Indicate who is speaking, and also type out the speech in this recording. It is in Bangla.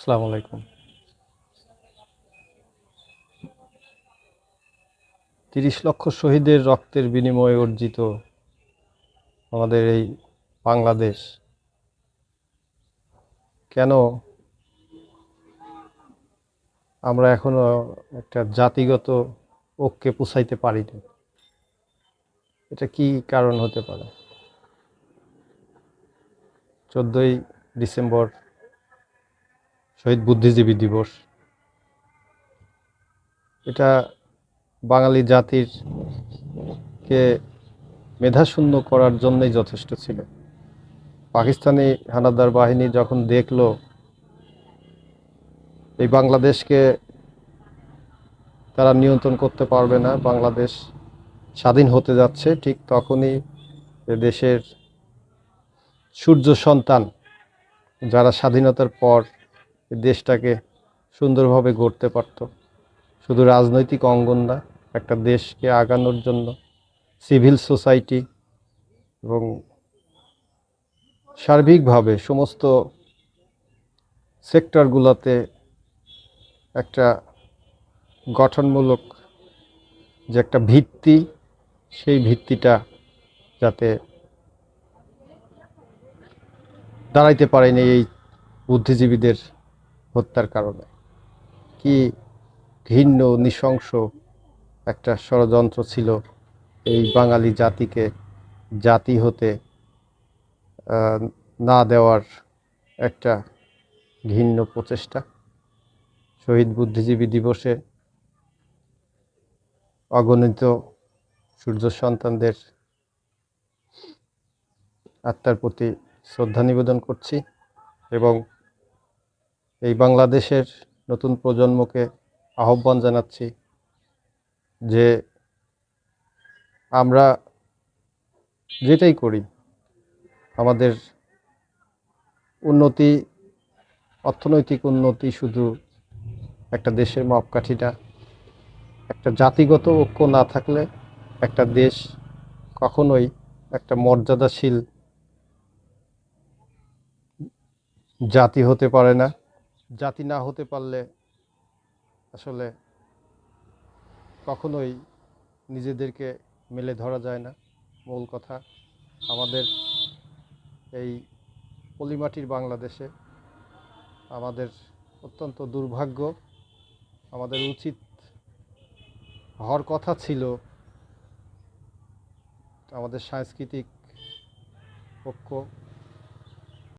Speaker 1: আসসালামু আলাইকুম। তিরিশ লক্ষ শহীদের রক্তের বিনিময়ে অর্জিত আমাদের এই বাংলাদেশ, কেন আমরা এখনও একটা জাতিগত ঐক্যে পুষাইতে পারিনি? এটা কি কারণ হতে পারে? চোদ্দোই ডিসেম্বর শহীদ বুদ্ধিজীবী দিবস। এটা বাঙালি জাতির কে মেধাশূন্য করার জন্যই যথেষ্ট ছিল। পাকিস্তানি হানাদার বাহিনী যখন দেখল, এই বাংলাদেশকে তারা নিয়ন্ত্রণ করতে পারবে না, বাংলাদেশ স্বাধীন হতে যাচ্ছে, ঠিক তখনই এ দেশের সূর্য সন্তান, যারা স্বাধীনতার পর দেশটাকে সুন্দরভাবে গড়তে পারত। শুধু রাজনৈতিক অঙ্গন না, একটা দেশকে আগানোর জন্য সিভিল সোসাইটি এবং সার্বিকভাবে সমস্ত সেক্টরগুলোতে একটা গঠনমূলক যে একটা ভিত্তি, সেই ভিত্তিটা যাতে দাঁড়াইতে পারেনি এই বুদ্ধিজীবীদের হত্যার কারণে। কি ঘৃণ্য নৃশংস একটা ষড়যন্ত্র ছিল এই বাঙালি জাতিকে জাতি হতে না দেওয়ার একটা ঘৃণ্য প্রচেষ্টা। শহীদ বুদ্ধিজীবী দিবসে অগণিত সূর্য সন্তানদের আত্মার প্রতি শ্রদ্ধা নিবেদন করছি এবং এই বাংলাদেশের নতুন প্রজন্মকে আহ্বান জানাচ্ছি যে আমরা যেটাই করি, আমাদের উন্নতি, অর্থনৈতিক উন্নতি শুধু একটা দেশের মাপকাঠিটা, একটা জাতিগত ঐক্য না থাকলে একটা দেশ কখনোই একটা মর্যাদাশীল জাতি হতে পারে না। জাতি না হতে পারলে আসলে কখনোই নিজেদেরকে মেলে ধরা যায় না। মূল কথা, আমাদের এই পলিমাটির বাংলাদেশে আমাদের অত্যন্ত দুর্ভাগ্য, আমাদের উচিত হওয়ার কথা ছিল আমাদের সাংস্কৃতিক ঐক্য